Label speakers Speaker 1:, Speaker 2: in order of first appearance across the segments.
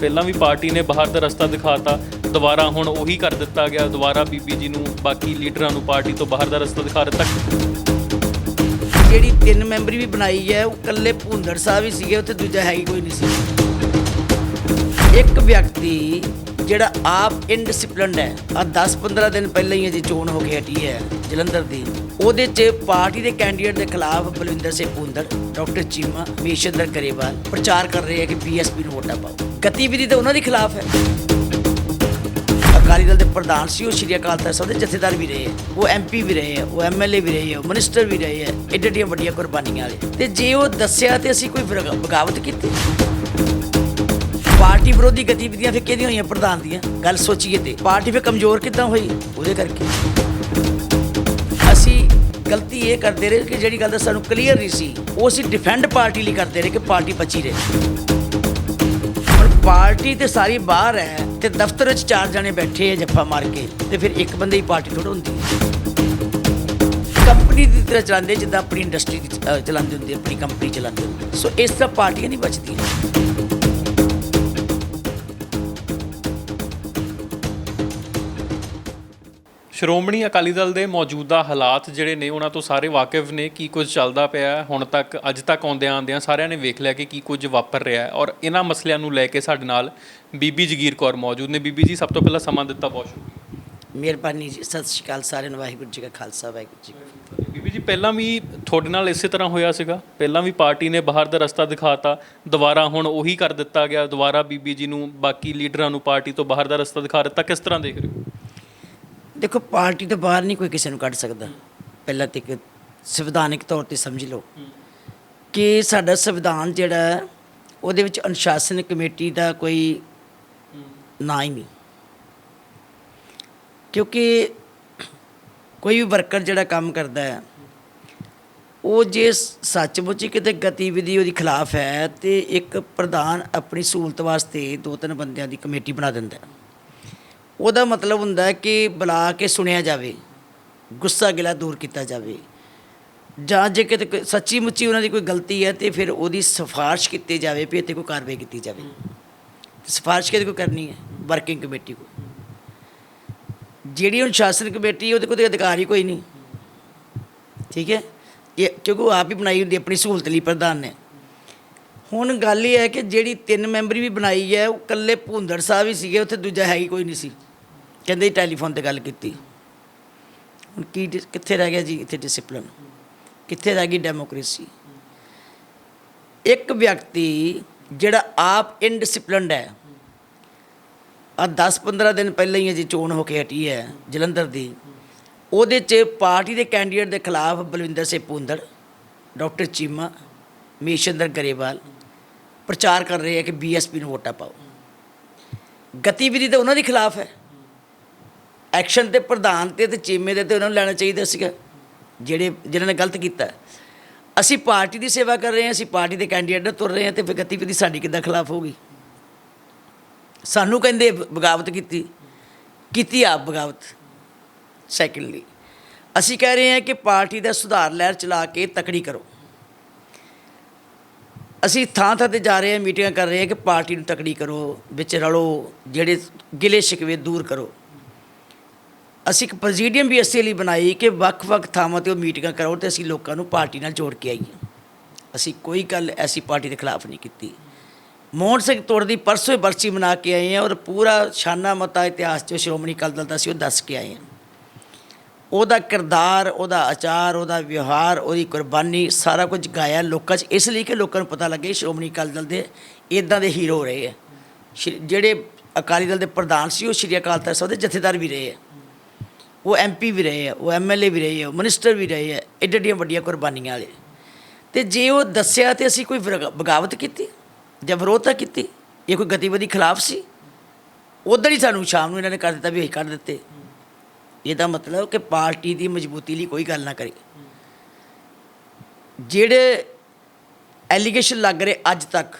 Speaker 1: ਪਹਿਲਾਂ ਵੀ ਪਾਰਟੀ ਨੇ ਬਾਹਰ ਦਾ ਰਸਤਾ ਦਿਖਾਤਾ, ਦੁਬਾਰਾ ਹੁਣ ਉਹੀ ਕਰ ਦਿੱਤਾ ਗਿਆ, ਦੁਬਾਰਾ ਬੀਬੀ ਜੀ ਨੂੰ, ਬਾਕੀ ਲੀਡਰਾਂ ਨੂੰ ਪਾਰਟੀ ਤੋਂ ਬਾਹਰ ਦਾ ਰਸਤਾ ਦਿਖਾ ਦਿੱਤਾ।
Speaker 2: ਜਿਹੜੀ ਤਿੰਨ ਮੈਂਬਰੀ ਵੀ ਬਣਾਈ ਹੈ, ਉਹ ਇਕੱਲੇ ਭੁੰਦੜ ਸਾਹਿਬ ਹੀ ਸੀਗੇ, ਉੱਥੇ ਦੂਜਾ ਹੈ ਹੀ ਕੋਈ ਨਹੀਂ ਸੀ। ਇੱਕ ਵਿਅਕਤੀ ਜਿਹੜਾ ਆਪ ਇਨਡਿਸਪਲਿਨਡ ਹੈ ਆ 10-15 ਦਿਨ ਪਹਿਲਾਂ ਹੀ ਅਜੇ ਚੋਣ ਹੋ ਕੇ ਹਟੀ ਹੈ ਜਲੰਧਰ ਦੀ। ਉਹਦੇ 'ਚ ਪਾਰਟੀ ਦੇ ਕੈਂਡੀਡੇਟ ਦੇ ਖਿਲਾਫ ਬਲਵਿੰਦਰ ਸਿੰਘ ਭੁੰਦੜ, ਡਾਕਟਰ ਚੀਮਾ ਮੀਸ਼ੰਦਰ ਕਰੇਵਾਲ ਪ੍ਰਚਾਰ ਕਰ ਰਹੇ ਹੈ ਕਿ ਬੀਐਸਪੀ ਨੂੰ ਵੋਟਾਂ ਪਾਓ। ਗਤੀਵਿਧੀ ਤਾਂ ਉਹਨਾਂ ਦੇ ਖਿਲਾਫ ਹੈ। ਅਕਾਲੀ ਦਲ ਦੇ ਪ੍ਰਧਾਨ ਸੀ, ਉਹ ਸ਼੍ਰੀ ਅਕਾਲ ਤਖਤ ਸਾਹਿਬ ਦੇ ਜਥੇਦਾਰ ਵੀ ਰਹੇ ਹੈ। ਉਹ ਐਮਪੀ ਵੀ ਰਹੇ ਹੈ, ਉਹ ਐਮਐਲਏ ਵੀ ਰਹੇ ਹੈ, ਉਹ ਮਿਨਿਸਟਰ ਵੀ ਰਹੇ ਹੈ। ਏਡੇ ਏਡੀਆਂ ਵੱਡੀਆਂ ਕੁਰਬਾਨੀਆਂ ਵਾਲੇ। ਤੇ ਜੇ ਉਹ ਦੱਸਿਆ ਤੇ ਅਸੀਂ ਕੋਈ ਬਗਾਵਤ ਕੀਤੀ। ਪਾਰਟੀ ਵਿਰੋਧੀ ਗਤੀਵਿਧੀਆਂ ਫਿਰ ਕਿਹਦੀਆਂ ਹੋਈਆਂ ਪ੍ਰਧਾਨ ਦੀਆਂ? ਗੱਲ ਸੋਚੀਏ ਤੇ। ਪਾਰਟੀ ਫਿਰ ਕਮਜ਼ੋਰ ਕਿੱਦਾਂ ਹੋਈ? ਉਹਦੇ ਕਰਕੇ। ਅਸੀਂ ਗਲਤੀ ਇਹ ਕਰਦੇ ਰਹੇ ਕਿ ਜਿਹੜੀ ਗੱਲ ਦਾ ਸਾਨੂੰ ਕਲੀਅਰ ਨਹੀਂ ਸੀ, ਉਹ ਅਸੀਂ ਡਿਫੈਂਡ ਪਾਰਟੀ ਲਈ ਕਰਦੇ ਰਹੇ ਕਿ ਪਾਰਟੀ ਬਚੀ ਰਹੇ। ਹੁਣ ਪਾਰਟੀ ਤੇ ਸਾਰੀ ਬਾਹਰ ਹੈ ਤੇ ਦਫ਼ਤਰ ਵਿੱਚ ਚਾਰ ਜਣੇ ਬੈਠੇ ਆ ਜੱਫਾ ਮਾਰ ਕੇ ਤੇ ਫਿਰ ਇੱਕ ਬੰਦੇ ਹੀ ਪਾਰਟੀ ਥੋੜਾ ਹੁੰਦੀ ਕੰਪਨੀ ਦੀ ਤਰ੍ਹਾਂ ਚਲਾਉਂਦੇ ਜਿੱਦਾਂ ਆਪਣੀ ਇੰਡਸਟਰੀ ਚਲਾਉਂਦੇ ਹੁੰਦੇ ਆਪਣੀ ਕੰਪਨੀ ਚਲਾਉਂਦੇ ਹੁੰਦੇ ਸੋ ਇਸ ਤਰ੍ਹਾਂ ਪਾਰਟੀਆਂ ਨਹੀਂ ਬਚਦੀਆਂ।
Speaker 1: ਸ਼੍ਰੋਮਣੀ ਅਕਾਲੀ ਦਲ ਦੇ ਮੌਜੂਦਾ ਹਾਲਾਤ ਜਿਹੜੇ ਨੇ ਉਹਨਾਂ ਤੋਂ ਸਾਰੇ ਵਾਕਿਫ ਨੇ ਕੀ ਕੁਝ ਚੱਲਦਾ ਪਿਆ ਹੁਣ ਤੱਕ ਅੱਜ ਤੱਕ ਆਉਂਦਿਆਂ ਆਉਂਦਿਆਂ ਸਾਰਿਆਂ ਨੇ ਵੇਖ ਲਿਆ ਕਿ ਕੀ ਕੁਝ ਵਾਪਰ ਰਿਹਾ ਹੈ। ਔਰ ਇਹਨਾਂ ਮਸਲਿਆਂ ਨੂੰ ਲੈ ਕੇ ਸਾਡੇ ਨਾਲ ਬੀਬੀ ਜਗੀਰ ਕੌਰ ਮੌਜੂਦ ਨੇ। ਬੀਬੀ ਜੀ ਸਭ ਤੋਂ ਪਹਿਲਾਂ ਸਮਾਂ ਦਿੱਤਾ ਬਹੁਤ ਸ਼ੁਕਰੀਆ।
Speaker 2: ਮਿਹਰਬਾਨੀ ਜੀ ਸਤਿ ਸ਼੍ਰੀ ਅਕਾਲ ਸਾਰਿਆਂ ਨੂੰ। ਵਾਹਿਗੁਰੂ ਜੀ ਕਾ ਖਾਲਸਾ ਵਾਹਿਗੁਰੂ ਜੀ ਕੀ
Speaker 1: ਬੀਬੀ ਜੀ ਪਹਿਲਾਂ ਵੀ ਤੁਹਾਡੇ ਨਾਲ ਇਸੇ ਤਰ੍ਹਾਂ ਹੋਇਆ ਸੀਗਾ? ਪਹਿਲਾਂ ਵੀ ਪਾਰਟੀ ਨੇ ਬਾਹਰ ਦਾ ਰਸਤਾ ਦਿਖਾਤਾ ਦੁਬਾਰਾ ਹੁਣ ਉਹੀ ਕਰ ਦਿੱਤਾ ਗਿਆ ਦੁਬਾਰਾ ਬੀਬੀ ਜੀ ਨੂੰ ਬਾਕੀ ਲੀਡਰਾਂ ਨੂੰ ਪਾਰਟੀ ਤੋਂ ਬਾਹਰ ਦਾ ਰਸਤਾ ਦਿਖਾ ਦਿੱਤਾ। ਕਿਸ ਤਰ੍ਹਾਂ ਦੇਖ ਰਹੇ ਹੋ?
Speaker 2: ਦੇਖੋ, ਪਾਰਟੀ ਤੋਂ ਬਾਹਰ ਨਹੀਂ ਕੋਈ ਕਿਸੇ ਨੂੰ ਕੱਢ ਸਕਦਾ। ਪਹਿਲਾਂ ਤੇ ਇੱਕ ਸੰਵਿਧਾਨਿਕ ਤੌਰ ਤੇ ਸਮਝ ਲਓ ਕਿ ਸਾਡਾ ਸੰਵਿਧਾਨ ਜਿਹੜਾ ਉਹਦੇ ਵਿੱਚ ਅਨੁਸ਼ਾਸਨ ਕਮੇਟੀ ਦਾ ਕੋਈ ਨਾਂ ਹੀ ਨਹੀਂ। ਕਿਉਂਕਿ ਕੋਈ ਵੀ ਵਰਕਰ ਜਿਹੜਾ ਕੰਮ ਕਰਦਾ ਹੈ, ਉਹ ਜੇ ਸੱਚਮੁੱਚ ਕਿਤੇ ਗਤੀਵਿਧੀ ਉਹਦੀ ਖਿਲਾਫ ਹੈ, ਤੇ ਇੱਕ ਪ੍ਰਧਾਨ ਆਪਣੀ ਸਹੂਲਤ ਵਾਸਤੇ ਦੋ ਤਿੰਨ ਬੰਦਿਆਂ ਦੀ ਕਮੇਟੀ ਬਣਾ ਦਿੰਦਾ ਹੈ। ਉਹਦਾ ਮਤਲਬ ਹੁੰਦਾ ਹੈ ਕਿ ਬੁਲਾ ਕੇ ਸੁਣਿਆ ਜਾਵੇ, ਗੁੱਸਾ ਗਿਲਾ ਦੂਰ ਕੀਤਾ ਜਾਵੇ। ਜਾਂ ਜੇ ਕਿਤੇ ਕੋਈ ਸੱਚੀ ਮੁੱਚੀ ਉਹਨਾਂ ਦੀ ਕੋਈ ਗਲਤੀ ਹੈ ਤੇ ਫਿਰ ਉਹਦੀ ਸਿਫਾਰਿਸ਼ ਕੀਤੀ ਜਾਵੇ ਵੀ ਇੱਥੇ ਕੋਈ ਕਾਰਵਾਈ ਕੀਤੀ ਜਾਵੇ। ਤੇ ਸਿਫਾਰਿਸ਼ ਕਿਹਦੇ ਕੋ ਕਰਨੀ ਹੈ? ਵਰਕਿੰਗ ਕਮੇਟੀ ਕੋ ਜਿਹੜੀ ਅਨੁਸ਼ਾਸਨ ਕਮੇਟੀ, ਉਹਦੇ ਕੋਲ ਤਾਂ ਅਧਿਕਾਰ ਹੀ ਕੋਈ ਨਹੀਂ। ਠੀਕ ਹੈ? ਇਹ ਕਿਉਂਕਿ ਉਹ ਆਪ ਹੀ ਬਣਾਈ ਹੁੰਦੀ ਆਪਣੀ ਸਹੂਲਤ ਲਈ ਪ੍ਰਧਾਨ ਨੇ। ਹੁਣ ਗੱਲ ਇਹ ਹੈ ਕਿ ਜਿਹੜੀ ਤਿੰਨ ਮੈਂਬਰੀ ਵੀ ਬਣਾਈ ਹੈ, ਉਹ ਕੱਲੇ ਭੁੰਦੜ ਸਾਹਿਬ ਹੀ ਸੀਗੇ, ਉੱਥੇ ਦੂਜਾ ਹੈ ਹੀ ਕੋਈ ਨਹੀਂ ਸੀ। ਕਹਿੰਦੇ ਜੀ ਟੈਲੀਫੋਨ ਤੇ ਗੱਲ ਕੀਤੀ। ਹੁਣ ਕੀ ਡਿਸ- ਕਿੱਥੇ ਰਹਿ ਗਿਆ ਜੀ? ਇੱਥੇ ਡਿਸਪਲਿਨ ਕਿੱਥੇ ਰਹਿ ਗਈ ਡੈਮੋਕ੍ਰੇਸੀ ਇੱਕ ਵਿਅਕਤੀ ਜਿਹੜਾ ਆਪ ਇਨਡਿਸਪਲਿਨਡ ਹੈ ਆ 10-15 ਦਿਨ ਪਹਿਲਾਂ ਹੀ ਅਜੇ ਚੋਣ ਹੋ ਕੇ ਹਟੀ ਹੈ, ਜਲੰਧਰ ਦੀ। ਉਹਦੇ 'ਚ ਪਾਰਟੀ ਦੇ ਕੈਂਡੀਡੇਟ ਦੇ ਖਿਲਾਫ ਬਲਵਿੰਦਰ ਸਿੰਘ ਭੁੰਦੜ, ਡਾਕਟਰ ਚੀਮਾ ਮੀਸ਼ੰਦਰ ਗਰੇਵਾਲ ਪ੍ਰਚਾਰ ਕਰ ਰਹੇ ਹੈ ਕਿ ਬੀਐਸਪੀ ਨੂੰ ਵੋਟਾਂ ਪਾਓ। ਗਤੀਵਿਧੀ ਤਾਂ ਉਹਨਾਂ ਦੇ ਖਿਲਾਫ ਹੈ। ਐਕਸ਼ਨ ਤੇ ਪ੍ਰਧਾਨ ਤੇ ਤੇ ਚੀਮੇ ਦੇ ਤੇ ਉਹਨਾਂ ਨੂੰ ਲੈਣਾ ਚਾਹੀਦਾ ਸੀਗਾ, ਜਿਹੜੇ ਜਿਨ੍ਹਾਂ ਨੇ ਗਲਤ ਕੀਤਾ। ਅਸੀਂ ਪਾਰਟੀ ਦੀ ਸੇਵਾ ਕਰ ਰਹੇ ਹਾਂ, ਅਸੀਂ ਪਾਰਟੀ ਦੇ ਕੈਂਡੀਡੇਟ ਨਾਲ ਤੁਰ ਰਹੇ ਹਾਂ ਤੇ ਫਿਰ ਗਤੀਵਿਧੀ ਸਾਡੀ ਕਿੱਦਾਂ ਖਿਲਾਫ ਹੋਗੀ ਸਾਨੂੰ ਕਹਿੰਦੇ ਬਗਾਵਤ ਕੀਤੀ ਕੀਤੀ ਆਪ ਬਗਾਵਤ। ਸੈਕੰਡਲੀ ਅਸੀਂ ਕਹਿ ਰਹੇ ਹਾਂ ਕਿ ਪਾਰਟੀ ਦਾ ਸੁਧਾਰ ਲਹਿਰ ਚਲਾ ਕੇ ਤਕੜੀ ਕਰੋ। ਅਸੀਂ ਥਾਂ ਥਾਂ ਤੇ ਜਾ ਰਹੇ ਹਾਂ, ਮੀਟਿੰਗਾਂ ਕਰ ਰਹੇ ਹਾਂ ਕਿ ਪਾਰਟੀ ਨੂੰ ਤਕੜੀ ਕਰੋ, ਵਿੱਚ ਰਲੋ, ਜਿਹੜੇ ਗਿਲੇ ਸ਼ਿਕਵੇ ਦੂਰ ਕਰੋ। ਅਸੀਂ ਇੱਕ ਪ੍ਰੈਜ਼ੀਡੀਅਮ ਵੀ ਇਸੇ ਲਈ ਬਣਾਈ ਕਿ ਵੱਖ-ਵੱਖ ਥਾਵਾਂ ਤੇ ਉਹ ਮੀਟਿੰਗਾਂ ਕਰਾਉਣ ਤੇ ਅਸੀਂ ਲੋਕਾਂ ਨੂੰ ਪਾਰਟੀ ਨਾਲ ਜੋੜ ਕੇ ਆਈਏ। ਅਸੀਂ ਕੋਈ ਗੱਲ ਐਸੀ ਪਾਰਟੀ ਦੇ ਖਿਲਾਫ ਨਹੀਂ ਕੀਤੀ। ਮੋਹਨ ਸਿੰਘ ਤੋੜ ਦੀ ਪਰਸੋਂ ਬਰਸੀ ਮਨਾ ਕੇ ਆਏ ਹਾਂ ਔਰ ਪੂਰਾ ਸ਼ਾਨਾ ਮਤਾ ਇਤਿਹਾਸ ਚ ਸ਼੍ਰੋਮਣੀ ਅਕਾਲੀ ਦਲ ਦਾ ਸੀ ਉਹ ਦੱਸ ਕੇ ਆਏ ਹਾਂ। ਉਹਦਾ ਕਿਰਦਾਰ, ਉਹਦਾ ਆਚਾਰ, ਉਹਦਾ ਵਿਵਹਾਰ, ਉਹਦੀ ਕੁਰਬਾਨੀ ਸਾਰਾ ਕੁਝ ਗਾਇਆ ਲੋਕਾਂ 'ਚ। ਇਸ ਲਈ ਕਿ ਲੋਕਾਂ ਨੂੰ ਪਤਾ ਲੱਗੇ ਸ਼੍ਰੋਮਣੀ ਅਕਾਲੀ ਦਲ ਦੇ ਇਦਾਂ ਦੇ ਹੀਰੋ ਰਹੇ ਆ। ਸ਼੍ਰੀ- ਜਿਹੜੇ ਅਕਾਲੀ ਦਲ ਦੇ ਪ੍ਰਧਾਨ ਸੀ ਉਹ ਸ਼੍ਰੀ ਅਕਾਲ ਤਖਤ ਸਾਹਿਬ ਦੇ ਜਥੇਦਾਰ ਵੀ ਰਹੇ ਆ। ਉਹ ਐਮਪੀ ਵੀ ਰਹੇ ਆ, ਉਹ ਐਮਐਲਏ ਵੀ ਰਹੇ ਆ, ਉਹ ਮਿਨਿਸਟਰ ਵੀ ਰਹੇ ਆ ਐਡੀਆਂ ਵੱਡੀਆਂ ਕੁਰਬਾਨੀਆਂ ਵਾਲੇ। ਤੇ ਜੇ ਉਹ ਦੱਸਿਆ ਤੇ ਅਸੀਂ ਕੋਈ ਬਗਾਵਤ ਕੀਤੀ ਜਾਂ ਵਿਰੋਧਤਾ ਕੀਤੀ ਇਹ ਕੋਈ ਗਤੀਵਿਧੀ ਖਿਲਾਫ ਸੀ, ਉਧਰ ਹੀ ਸਾਨੂੰ ਸ਼ਾਮ ਨੂੰ ਇਹਨਾਂ ਨੇ ਕਰ ਦਿੱਤਾ ਵੀ ਅਸੀਂ ਕਰ ਦਿੱਤੇ। ਇਹਦਾ ਮਤਲਬ ਕਿ ਪਾਰਟੀ ਦੀ ਮਜ਼ਬੂਤੀ ਲਈ ਕੋਈ ਗੱਲ ਨਾ ਕਰੇ। ਜਿਹੜੇ ਐਲੀਗੇਸ਼ਨ ਲੱਗ ਰਹੇ ਅੱਜ ਤੱਕ